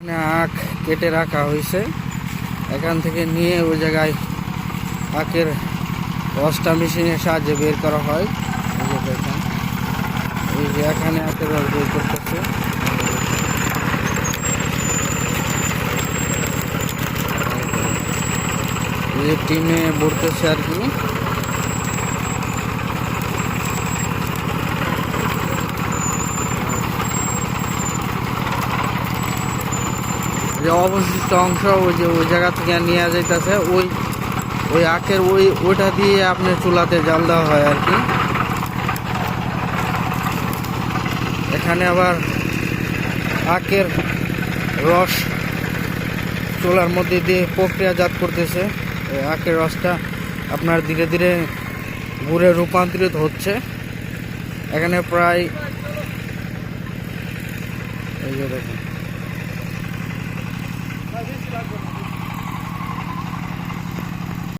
আখ কেটে রাখা হয়েছে। এখান থেকে নিয়ে ওই জায়গায় আখের রসটা মেশিনের সাহায্যে বের করা হয়। এই যে এখানে আখের রস বের করতেছে। টিমে ভরতেছে আর কি। যে অবশিষ্ট অংশ ওই যে ওই জায়গা থেকে নিয়ে যাইতেছে, ওই ওই আখের ওই, ওইটা দিয়ে আপনার চুলাতে জাল দেওয়া হয় আর কি। এখানে আবার আখের রস চুলার মধ্যে দিয়ে প্রক্রিয়াজাত করতেছে। এই আখের রসটা আপনার ধীরে ধীরে গুড়ে রূপান্তরিত হচ্ছে। এখানে প্রায়, এই যে দেখুন।